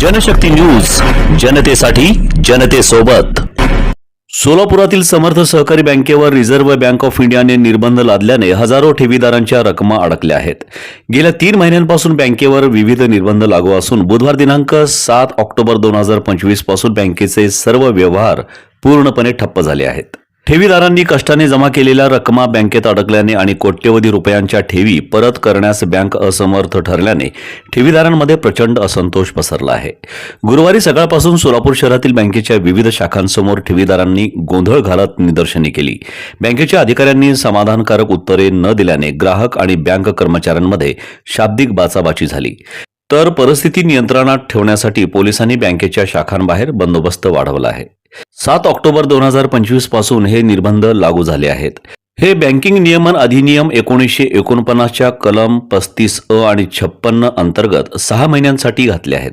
Janshakti news जनतेसाठी जनतेसोबत. सोलापुरातील समर्थ सहकारी बँकेवर रिझर्व्ह बँक ऑफ इंडियाने निर्बंध लादल्याने हजारो ठेवीदारांच्या रकमा अडकल्या आहेत. गेल्या तीन महिन्यांपासून बँकेवर विविध निर्बंध लागू असून बुधवार दिनांक सात ऑक्टोबर दोन हजार पंचवीसपासून बँकेचे सर्व व्यवहार पूर्णपणे ठप्प झाले आहेत. ठेवीदारांनी कष्टाने जमा केलेल्या रकमा बँकेत अडकल्याने आणि कोट्यवधी रुपयांच्या ठेवी परत करण्यास बँक असमर्थ ठरल्याने ठेवीदारांमध्ये प्रचंड असंतोष पसरला आहे. गुरुवारी सकाळपासून सोलापूर शहरातील बँकेच्या विविध शाखांसमोर ठेवीदारांनी गोंधळ घालत निदर्शने केली. बँकेच्या अधिकाऱ्यांनी समाधानकारक उत्तरे न दिल्याने ग्राहक आणि बँक कर्मचाऱ्यांमध्ये शाब्दिक बाचाबाची झाली. तर परिस्थिती नियंत्रणात ठेवण्यासाठी पोलिसांनी बँकेच्या शाखांबाहेर बंदोबस्त वाढवला आहे. सात ऑक्टोबर दोन हजार पंचवीसपासून हे निर्बंध लागू झाले आहेत. हे बँकिंग नियमन अधिनियम एकोणीसशे एकोणपन्नासच्या कलम पस्तीस अ आणि छप्पन्न अंतर्गत सहा महिन्यांसाठी घातले आहेत.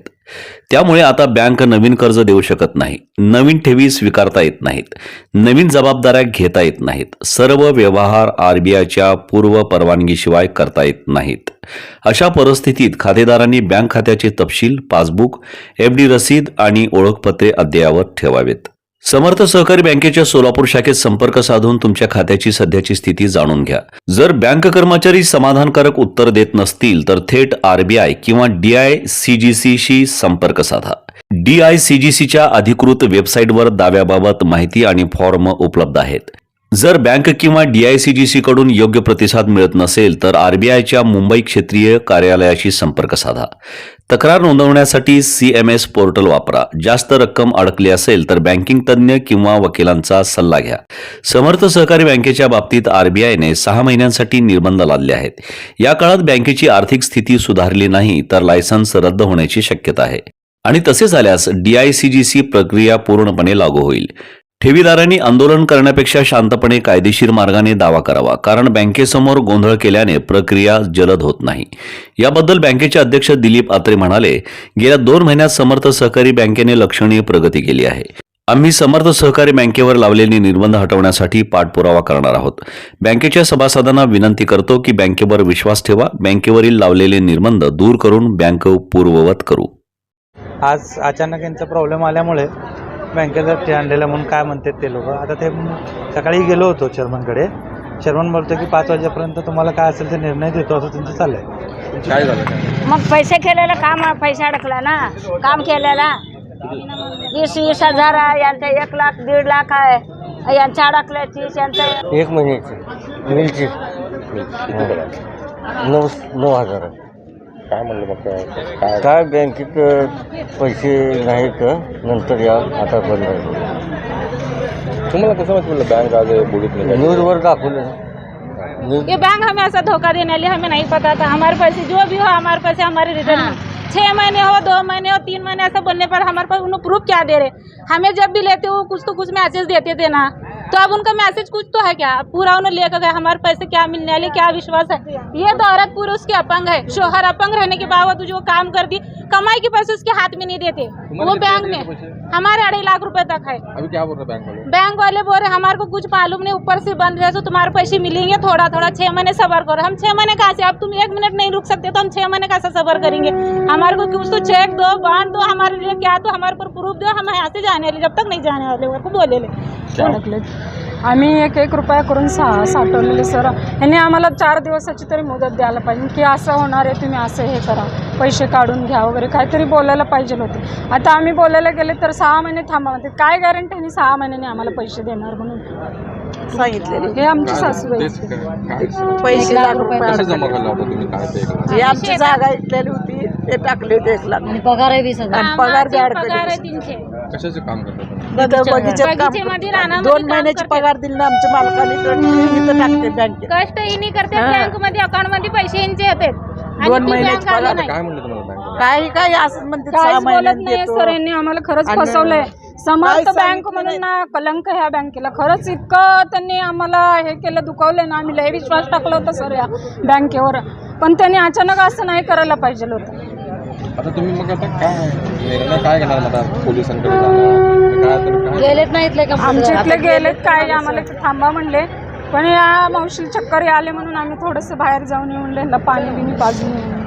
त्यामुळे आता बँक नवीन कर्ज देऊ शकत नाही. नवीन ठेवी स्वीकारता येत नाहीत. नवीन जबाबदाऱ्या घेता येत नाहीत. सर्व व्यवहार आरबीआयच्या पूर्व परवानगीशिवाय करता येत नाहीत. अशा परिस्थितीत खातेदारांनी बँक खात्याचे तपशील पासबुक एफडी रसीद आणि ओळखपत्रे अद्ययावत ठेवावेत. समर्थ सहकारी बँकेच्या सोलापूर शाखेत संपर्क साधून तुमच्या खात्याची सध्याची स्थिती जाणून घ्या. जर बँक कर्मचारी समाधानकारक उत्तर देत नसतील तर थेट आरबीआय किंवा डीआय सीजीसीशी संपर्क साधा. डीआय सीजीसीच्या अधिकृत वेबसाईटवर दाव्याबाबत माहिती आणि फॉर्म उपलब्ध आहेत. जर बँक किंवा डीआयसीजीसी कडून योग्य प्रतिसाद मिळत नसेल तर आरबीआयच्या मुंबई क्षेत्रीय कार्यालयाशी संपर्क साधा. तक्रार नोंदवण्यासाठी सीएमएस पोर्टल वापरा. जास्त रक्कम अडकली असेल तर बँकिंग तज्ज्ञ किंवा वकिलांचा सल्ला घ्या. समर्थ सहकारी बँकेच्या बाबतीत आरबीआयने सहा महिन्यांसाठी निर्बंध लादले आहेत. या काळात बँकेची आर्थिक स्थिती सुधारली नाही तर लायसन्स रद्द होण्याची शक्यता आहे. आणि तसे झाल्यास डीआयसीजीसी प्रक्रिया पूर्णपणे लागू होईल. ठेवीदारांनी आंदोलन करण्यापेक्षा शांतपणे कायदेशीर मार्गाने दावा करावा कारण बँकेसमोर गोंधळ केल्याने प्रक्रिया जलद होत नाही. याबद्दल बँकेचे अध्यक्ष दिलीप आत्रे म्हणाले गेल्या दोन महिन्यात समर्थ सहकारी बँकेने लक्षणीय प्रगती केली आहे. आम्ही समर्थ सहकारी बँकेवर लावलेले निर्बंध हटवण्यासाठी पाठपुरावा करणार आहोत. बँकेच्या सभासदांना विनंती करतो की बँकेवर विश्वास ठेवा बँकेवरील लावलेले निर्बंध दूर करून बँक पूर्ववत करू. आज अचानक यांचा प्रॉब्लेम आल्यामुळे बँकेला ते आणलेलं म्हणून काय म्हणतात ते लोक. आता ते सकाळी गेलो होतो चेअरमनकडे. चेअरमन बोलतो की पाच वाजेपर्यंत तुम्हाला काय असेल ते निर्णय देतो असं त्यांचं चाललंय. काय झालं? मग पैसे केलेलं काम पैसा अडकला ना. काम केलेला. वीस वीस हजार आहे यांचं एक लाख दीड लाख आहे. यांचं अडकलं तीस यांचं. एक महिन्याची. मिलची. नऊ नऊ हजार काय म्हणलं मग काय? काय? काय बँकेत पैसे नाहीत नंतर या आता बंद आहे. तुम्हाला कसं माहिती म्हणलं बँक आज बुडीत नाही न्यूजवर दाखवलं न्यूज़ ये बैंक हमें ऐसा धोखा देने वाली हमें नहीं पता था। हमारे पैसे जो भी हो हमारे पैसे हमारे रिटर्न छह महीने हो दो महीने हो तीन महीने ऐसा बनने पर हमारे पास उन्हें प्रूफ क्या दे रहे? हमें जब भी लेते हो कुछ तो कुछ मैसेज देते थे ना। तो अब उनका मैसेज कुछ तो है क्या? पूरा उन्हें लेकर गए हमारे पैसे क्या मिलने वाले क्या विश्वास है? ये तो औरत पूरे उसके अपंग है। शोहर अपंग रहने के बावजूद जो काम कर दी कमाई के पैसे उसके हाथ में नहीं देते। वो बैंक में। हमारे अढ़ाई लाख रुपए तक है। अभी क्या बोल रहे बैंक वाले? बैंक वाले बोल रहे हमारे को कुछ मालूम नहीं ऊपर से बंद रहे तो तुम्हारे पैसे मिलेंगे थोड़ा थोड़ा छह महीने सबर करो। हम छह महीने कहाँ से? अब तुम एक मिनट नहीं रुक सकते तो हम छह महीने कैसे सबर करेंगे? हमारे को कुछ तो चेक दो बाँध दो हमारे लिए क्या तो हमारे पर प्रूफ दो हम यहाँ से जाने वाले जब तक नहीं जाने वाले वो को बोले अडकलेत आम्ही एक एक रुपया करून सा साठवलेले सर। ह्यांनी आम्हाला चार दिवसाची तरी मुदत द्यायला पाहिजे की असं होणार आहे तुम्ही असं हे करा. पैसे काढून घ्या वगैरे काहीतरी बोलायला पाहिजे होते. आता आम्ही बोलायला गेले तर सहा महिने थांबा म्हणते. काय गॅरंटी ह्यांनी सहा महिन्याने आम्हाला पैसे देणार म्हणून. सांगितलेले. हे आमची सासूबाई तेच काय काय- पैसे लाख रुपये आमची जागा इथलेली होती. ते टाकले होते एक लाख. पगार आणि पगार कशाचे काम करता तुम्ही? इथं बगीच्यात बगीचेमध्ये. रानामध्ये दोन काम महिन्याची करते. पगार दिली ना आमच्या मालकाने तर इथं टाकते बँकेत कष्ट ही नाही करते हा. बँकमध्ये अकाउंटमध्ये पैसे यांचे येतात आणि दोन ती महिन्याची आली पगार. नाही. काय म्हणलं तुम्हाला बँक काही म्हणते सहा काहीच बोलत महिन्यात नाही देतो. सर यांनी आम्हाला खरंच आणि फसवलंय. समर्थ बँक सांगितलं म्हणून. ना कलंक ह्या बँकेला खरंच इतकं त्यांनी आम्हाला हे केलं दुखावलंय ना. आम्ही लय विश्वास टाकला होता सर या बँकेवर पण त्यांनी अचानक असं नाही करायला पाहिजे होतं. आता तुम्ही मग आता काय निर्णय काय घेणार मग आता पोलिसांकडे जाणार? काय तर काय? गेलेत नाही इथले का आमच्या इथले गेलेत काय आम्हाला इथे थांबा म्हणले. पण या मावशी चक्कर आले म्हणून आम्ही थोडंसं बाहेर जाऊन येऊन पाणी बिणी पाजून येऊन